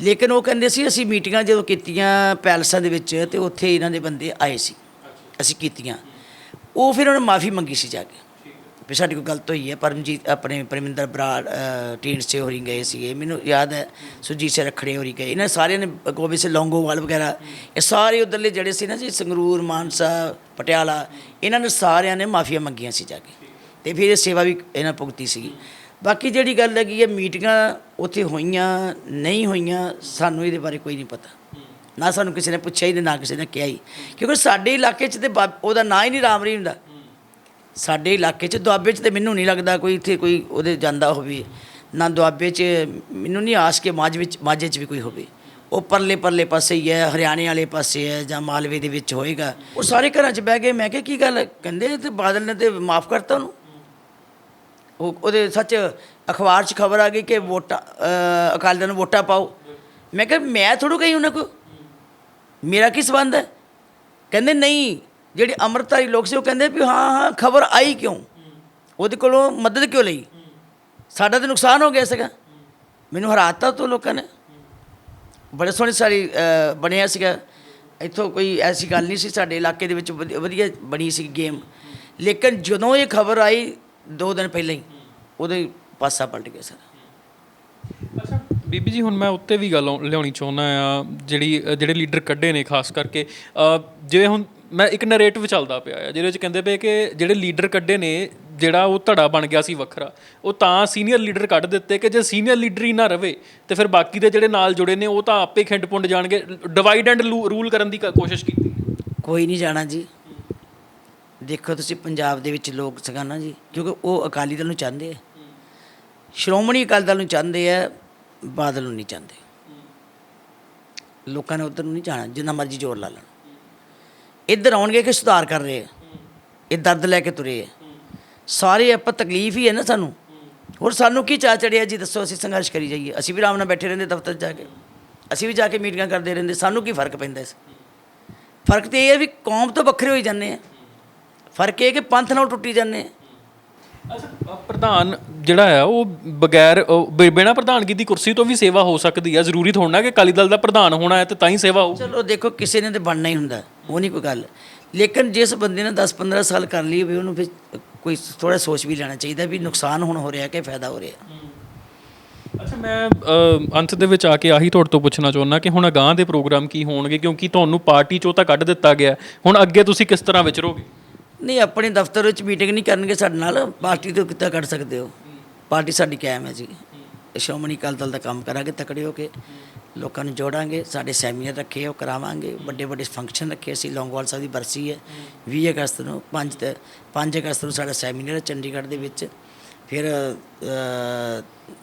Speaker 2: ਲੇਕਿਨ ਉਹ ਕਹਿੰਦੇ ਸੀ ਅਸੀਂ ਮੀਟਿੰਗਾਂ ਜਦੋਂ ਕੀਤੀਆਂ ਪੈਲਸਾਂ ਦੇ ਵਿੱਚ ਤੇ ਉੱਥੇ ਇਹਨਾਂ ਦੇ ਬੰਦੇ ਆਏ ਸੀ। ਅਸੀਂ ਕੀਤੀਆਂ। ਉਹ ਫਿਰ ਉਹਨਾਂ ਮਾਫੀ ਮੰਗੀ ਸੀ ਜਾ ਕੇ। ਵੀ ਸਾਡੀ ਕੋਈ ਗਲਤ ਹੋਈ ਹੈ ਪਰਮਜੀਤ ਆਪਣੇ ਪਰਮਿੰਦਰ ਬਰਾੜ ਅ, ਸੇ ਹੋਰੀ ਗਏ ਸੀਗੇ। ਮੈਨੂੰ ਯਾਦ ਹੈ ਸੁਰਜੀਤ ਸੇ ਰਖੜੇ ਹੋਰੀ ਗਏ। ਇਹਨਾਂ ਸਾਰਿਆਂ ਨੇ ਗੋਬਿੰਦ ਸਿੰਘ ਲੌਂਗੋਵਾਲ ਵਗੈਰਾ ਇਹ ਸਾਰੇ ਉਧਰਲੇ ਜਿਹੜੇ ਸੀ ਨਾ ਜੀ ਸੰਗਰੂਰ ਮਾਨਸਾ ਪਟਿਆਲਾ ਇਹਨਾਂ ਨੇ ਸਾਰਿਆਂ ਨੇ ਮਾਫੀਆਂ ਮੰਗੀਆਂ ਸੀ ਜਾ ਕੇ। ਤੇ ਫਿਰ ਇਹ ਸੇਵਾ ਵੀ ਇਹਨਾਂ ਭੁਗਤੀ ਸੀਗੀ। ਬਾਕੀ ਜਿਹੜੀ ਗੱਲ ਹੈਗੀ ਹੈ ਮੀਟਿੰਗਾਂ ਉੱਥੇ ਹੋਈਆਂ ਨਹੀਂ ਹੋਈਆਂ ਸਾਨੂੰ ਇਹਦੇ ਬਾਰੇ ਕੋਈ ਨਹੀਂ ਪਤਾ। ਨਾ ਸਾਨੂੰ ਕਿਸੇ ਨੇ ਪੁੱਛਿਆ ਹੀ ਤੇ ਨਾ ਕਿਸੇ ਨੇ ਕਿਹਾ ਹੀ। ਕਿਉਂਕਿ ਸਾਡੇ ਇਲਾਕੇ 'ਚ ਤੇ ਬਾ- ਉਹਦਾ ਨਾਂ ਹੀ ਨਹੀਂ ਰਾਮ ਰਹੀਮ ਦਾ। ਸਾਡੇ ਇਲਾਕੇ 'ਚ ਦੁਆਬੇ 'ਚ ਤੇ ਮੈਨੂੰ ਨਹੀਂ ਲੱਗਦਾ ਕੋਈ ਇੱਥੇ ਕੋਈ ਉਹਦੇ ਜਾਂਦਾ ਹੋਵੇ। ਨਾ ਦੁਆਬੇ 'ਚ ਮੈਨੂੰ ਨਹੀਂ ਆਸ ਕੇ ਮਾਝ ਵਿੱਚ, ਮਾਝੇ 'ਚ ਵੀ ਕੋਈ ਹੋਵੇ। ਉਹ ਪਰਲੇ ਪਰਲੇ ਪਾਸੇ ਹੀ ਹੈ, ਹਰਿਆਣੇ ਵਾਲੇ ਪਾਸੇ ਹੈ ਜਾਂ ਮਾਲਵੇ ਦੇ ਵਿੱਚ ਹੋਏਗਾ। ਉਹ ਸਾਰੇ ਘਰਾਂ 'ਚ ਬਹਿ ਗਏ ਮੈਂ ਕਿਹਾ, ਕੀ ਗੱਲ? ਕਹਿੰਦੇ ਤੇ ਬਾਦਲ ਨੇ ਤੇ ਮਾਫ ਕਰਤਾ ਉਹਨੂੰ। ਉਹ, ਉਹਦੇ ਸੱਚ ਅਖਬਾਰ 'ਚ ਖਬਰ ਆ ਗਈ ਕਿ ਵੋਟਾਂ ਅਕਾਲੀ ਦਲ ਨੂੰ ਵੋਟਾਂ ਪਾਓ। ਮੈਂ ਕਿਹਾ, ਮੈਂ ਥੋੜੂ ਗਈ ਉਹਨਾਂ ਕੋ ਮੇਰਾ ਕੀ ਸੰਬੰਧ ਹੈ? ਕਹਿੰਦੇ ਨਹੀਂ ਜਿਹੜੇ ਅੰਮ੍ਰਿਤਧਾਰੀ ਲੋਕ ਸੀ, ਉਹ ਕਹਿੰਦੇ ਵੀ ਹਾਂ ਹਾਂ, ਖਬਰ ਆਈ ਕਿਉਂ? ਉਹਦੇ ਕੋਲੋਂ ਮਦਦ ਕਿਉਂ ਲਈ? ਸਾਡਾ ਤਾਂ ਨੁਕਸਾਨ ਹੋ ਗਿਆ ਸੀਗਾ। ਮੈਨੂੰ ਹਰਾਤਾ ਤੋਂ ਲੋਕਾਂ ਨੇ। ਬੜੇ ਸੋਹਣੀ ਸਾਰੀ ਬਣਿਆ ਸੀਗਾ। ਇੱਥੋਂ ਕੋਈ ਐਸੀ ਗੱਲ ਨਹੀਂ ਸੀ, ਸਾਡੇ ਇਲਾਕੇ ਦੇ ਵਿੱਚ ਵਧੀ- ਵਧੀਆ ਬਣੀ ਸੀ ਗੇਮ। ਲੇਕਿਨ ਜਦੋਂ ਇਹ ਖਬਰ ਆਈ, ਦੋ ਦਿਨ ਪਹਿਲਾਂ ਹੀ, ਉਹਦੇ ਪਾਸਾ ਪਲਟ ਗਿਆ ਸਰ।
Speaker 1: ਅੱਛਾ, ਬੀਬੀ ਜੀ, ਹੁਣ ਮੈਂ ਉੱਤੇ ਵੀ ਗੱਲ ਲਿਆਉਣੀ ਚਾਹੁੰਦਾ ਆ ਜਿਹੜੀ ਜਿਹੜੇ ਲੀਡਰ ਕੱਢੇ ਨੇ, ਖਾਸ ਕਰਕੇ ਜਿਵੇਂ ਹੁਣ ਮੈਂ ਇੱਕ ਨੈਰੇਟਿਵ ਚੱਲਦਾ ਪਿਆ ਆ, ਜਿਹਦੇ ਵਿੱਚ ਕਹਿੰਦੇ ਪਏ ਕਿ ਜਿਹੜੇ ਲੀਡਰ ਕੱਢੇ ਨੇ, ਜਿਹੜਾ ਉਹ ਧੜਾ ਬਣ ਗਿਆ ਸੀ ਵੱਖਰਾ, ਉਹ ਤਾਂ ਸੀਨੀਅਰ ਲੀਡਰ ਕੱਢ ਦਿੱਤੇ ਕਿ ਜੇ ਸੀਨੀਅਰ ਲੀਡਰ ਹੀ ਨਾ ਰਵੇ, ਤੇ ਫਿਰ ਬਾਕੀ ਦੇ ਜਿਹੜੇ ਨਾਲ ਜੁੜੇ ਨੇ, ਉਹ ਤਾਂ ਆਪੇ ਖਿੰਡ ਪੁੰਡ ਜਾਣਗੇ ਡਿਵਾਈਡ ਐਂਡ ਰੂਲ ਕਰਨ ਦੀ ਕ- ਕੋਸ਼ਿਸ਼ ਕੀਤੀ।
Speaker 2: ਕੋਈ ਨਹੀਂ ਜਾਣਾ ਜੀ। ਦੇਖੋ ਤੁਸੀਂ ਪੰਜਾਬ ਦੇ ਵਿੱਚ ਲੋਕ ਸਗਾਨਾ ਜੀ, ਕਿਉਂਕਿ ਉਹ ਅਕਾਲੀ ਦਲ ਨੂੰ ਚਾਹੁੰਦੇ ਆ। ਸ਼੍ਰੋਮਣੀ ਅਕਾਲੀ ਦਲ ਨੂੰ ਚਾਹੁੰਦੇ ਆ, ਬਾਦਲ ਨੂੰ ਨਹੀਂ ਚਾਹੁੰਦੇ। ਲੋਕਾਂ ਨੇ ਉਧਰ ਨੂੰ ਨਹੀਂ ਜਾਣਾ, ਜਿੰਨਾ ਮਰਜ਼ੀ ਜ਼ੋਰ ਲਾ ਲੈਣ। ਇੱਧਰ ਆਉਣਗੇ ਕਿ ਸੁਧਾਰ ਕਰ ਰਹੇ ਆ? ਇਹ ਦਰਦ ਲੈ ਕੇ ਤੁਰੇ ਆ। ਸਾਰੇ ਆਪਾਂ ਤਕਲੀਫ ਹੀ ਹੈ ਨਾ ਸਾਨੂੰ। ਹੋਰ ਸਾਨੂੰ ਕੀ ਚਾਹ ਚੜਿਆ ਜੀ? ਦੱਸੋ ਅਸੀਂ ਸੰਘਰਸ਼ ਕਰੀ ਜਾਈਏ। ਅਸੀਂ ਵੀ ਆਰਾਮ ਨਾਲ ਬੈਠੇ ਰਹਿੰਦੇ ਦਫ਼ਤਰ ਜਾ ਕੇ। ਅਸੀਂ ਵੀ ਜਾ ਕੇ ਮੀਟਿੰਗਾਂ ਕਰਦੇ ਰਹਿੰਦੇ। ਸਾਨੂੰ ਕੀ ਫ਼ਰਕ ਪੈਂਦਾ ਇਸ? ਫ਼ਰਕ ਤੇ ਇਹ ਹੈ ਵੀ ਕੌਮ ਤੋਂ ਵੱਖਰੇ ਹੋਈ ਜਾਂਦੇ ਆ। ਫ਼ਰਕ ਇਹ ਹੈ ਕਿ ਪੰਥ ਨਾਲ ਟੁੱਟੀ ਜਾਂਦੇ ਆ।
Speaker 1: ਪ੍ਰਧਾਨ ਜਿਹੜਾ ਆ ਉਹ ਬਗੈਰ ਬਿਨਾਂ ਪ੍ਰਧਾਨਗੀ ਦੀ ਕੁਰਸੀ ਤੋਂ ਵੀ ਸੇਵਾ ਹੋ ਸਕਦੀ ਹੈ ਜ਼ਰੂਰੀ ਥੋੜਾ ਕਿ ਅਕਾਲੀ ਦਲ ਦਾ ਪ੍ਰਧਾਨ ਹੋਣਾ ਹੈ ਤੇ ਤਾਂ ਹੀ ਸੇਵਾ ਹੋਊ।
Speaker 2: ਚਲੋ ਦੇਖੋ ਕਿਸੇ ਨੇ ਤੇ ਬਣਨਾ ਹੀ ਹੁੰਦਾ। ਉਹ ਨਹੀਂ ਕੋਈ ਗੱਲ। ਲੇਕਿਨ ਜਿਸ ਬੰਦੇ ਨੇ 10-15 ਸਾਲ ਕਰ ਲਈ ਵੀ ਉਹਨੂੰ ਫਿਰ ਕੋਈ ਥੋੜਾ ਸੋਚ ਵੀ ਲੈਣਾ ਚਾਹੀਦਾ ਵੀ ਨੁਕਸਾਨ ਹੁਣ ਹੋ ਰਿਹਾ ਕਿ ਫਾਇਦਾ ਹੋ ਰਿਹਾ।
Speaker 1: ਅੱਛਾ ਮੈਂ ਅ, ਅੰਤ ਦੇ ਵਿੱਚ ਆ ਕੇ ਆਹੀ ਤੁਹਾਡੇ ਤੋਂ ਪੁੱਛਣਾ ਚਾਹੁੰਦਾ ਕਿ ਹੁਣ ਅਗਾਂਹ ਦੇ ਪ੍ਰੋਗਰਾਮ ਕੀ ਹੋਣਗੇ? ਕਿਉਂਕਿ ਤੁਹਾਨੂੰ ਪਾਰਟੀ ਚੋਂ ਤਾਂ ਕੱਢ ਦਿੱਤਾ ਗਿਆ। ਹੁਣ ਅੱਗੇ ਤੁਸੀਂ ਕਿਸ ਤਰ੍ਹਾਂ ਵਿਚਰੋਗੇ?
Speaker 2: ਨਹੀਂ ਆਪਣੇ ਦਫ਼ਤਰ ਵਿੱਚ ਮੀਟਿੰਗ ਨਹੀਂ ਕਰਨਗੇ ਸਾਡੇ ਨਾਲ। ਪਾਰਟੀ ਤੋਂ ਕਿੱਦਾਂ ਕੱਢ ਸਕਦੇ ਹੋ? ਪਾਰਟੀ ਸਾਡੀ ਕਾਇਮ ਹੈ ਜੀ। ਸ਼੍ਰੋਮਣੀ ਅਕਾਲੀ ਦਲ ਦਾ ਕੰਮ ਕਰਾਂਗੇ ਤਕੜੇ ਹੋ ਕੇ। ਲੋਕਾਂ ਨੂੰ ਜੋੜਾਂਗੇ ਸਾਡੇ ਸੈਮੀਨਾਰ ਰੱਖੇ ਉਹ ਕਰਾਵਾਂਗੇ। ਵੱਡੇ ਵੱਡੇ ਫੰਕਸ਼ਨ ਰੱਖੇ ਅਸੀਂ ਲੌਂਗੋਵਾਲ ਸਾਹਿਬ ਦੀ ਬਰਸੀ ਹੈ 20 ਅਗਸਤ ਨੂੰ 5 ਤੇ 5 ਅਗਸਤ ਨੂੰ ਸਾਡਾ ਸੈਮੀਨਾਰ ਹੈ ਚੰਡੀਗੜ੍ਹ ਦੇ ਵਿੱਚ। ਫਿਰ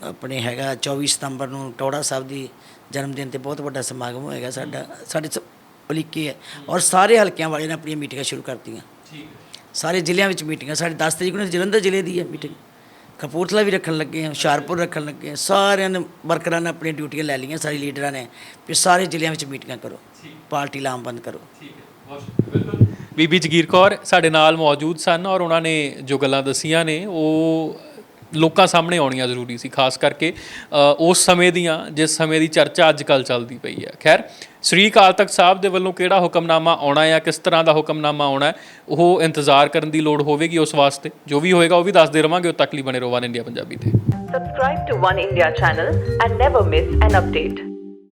Speaker 2: ਆਪਣੇ ਹੈਗਾ 24 ਸਤੰਬਰ ਨੂੰ ਟੋੜਾ ਸਾਹਿਬ ਦੀ ਜਨਮ ਦਿਨ ਤੇ ਬਹੁਤ ਵੱਡਾ ਸਮਾਗਮ ਹੋਏਗਾ ਸਾਡਾ। ਸਾਡੇ ਉਲੀਕੇ ਹੈ ਔਰ ਸਾਰੇ ਹਲਕਿਆਂ ਵਾਲਿਆਂ ਨੇ ਆਪਣੀਆਂ ਮੀਟਿੰਗਾਂ ਸ਼ੁਰੂ ਕਰਤੀਆਂ।
Speaker 1: ਠੀਕ
Speaker 2: ਸਾਰੇ ਜ਼ਿਲ੍ਹਿਆਂ ਵਿੱਚ ਮੀਟਿੰਗਾਂ ਸਾਡੇ 10 ਤਰੀਕ ਨੂੰ ਜਲੰਧਰ ਜ਼ਿਲ੍ਹੇ ਦੀ ਹੈ ਮੀਟਿੰਗ। ਕਪੂਰਥਲਾ ਵੀ ਰੱਖਣ ਲੱਗੇ ਹਾਂ, ਹੁਸ਼ਿਆਰਪੁਰ ਰੱਖਣ ਲੱਗੇ ਹਾਂ। ਸਾਰਿਆਂ ਨੇ ਵਰਕਰਾਂ ਨੇ ਆਪਣੀਆਂ ਡਿਊਟੀਆਂ ਲੈ ਲਈਆਂ, ਸਾਰੇ ਲੀਡਰਾਂ ਨੇ। ਵੀ ਸਾਰੇ ਜ਼ਿਲ੍ਹਿਆਂ ਵਿੱਚ ਮੀਟਿੰਗਾਂ ਕਰੋ। ਪਾਰਟੀ ਲਾਮਬੰਦ ਕਰੋ।
Speaker 1: ਬੀਬੀ ਜਗੀਰ ਕੌਰ ਸਾਡੇ ਨਾਲ ਮੌਜੂਦ ਸਨ ਔਰ ਉਹਨਾਂ ਨੇ ਜੋ ਗੱਲਾਂ ਦਸੀਆਂ ਨੇ, ਉਹ ਲੋਕਾਂ ਸਾਹਮਣੇ ਆਉਣੀਆਂ ਜ਼ਰੂਰੀ ਸੀ, ਖਾਸ ਕਰਕੇ ਉਸ ਸਮੇਂ ਦੀਆਂ, ਜਿਸ ਸਮੇਂ ਦੀ ਚਰਚਾ ਅੱਜ ਕੱਲ ਚੱਲਦੀ ਪਈ ਹੈ। ਖੈਰ, ਸ੍ਰੀ ਅਕਾਲ ਤਖਤ ਸਾਹਿਬ ਦੇ ਵੱਲੋਂ ਕਿਹੜਾ ਹੁਕਮਨਾਮਾ ਆਉਣਾ ਹੈ ਕਿਸ ਤਰ੍ਹਾਂ ਦਾ ਹੁਕਮਨਾਮਾ ਆਉਣਾ ਹੈ, ਉਹ ਇੰਤਜ਼ਾਰ ਕਰਨ ਦੀ ਲੋੜ ਹੋਵੇਗੀ ਉਸ ਵਾਸਤੇ? ਜੋ ਵੀ ਹੋਏਗਾ, ਉਹ ਵੀ ਦੱਸਦੇ ਰਵਾਂਗੇ ਉਹ ਤੱਕ ਲਈ ਬਣੇ ਰਹੋ ਵਨ ਇੰਡੀਆ ਪੰਜਾਬੀ ਤੇ।
Speaker 3: Subscribe to One India channel and never miss an update.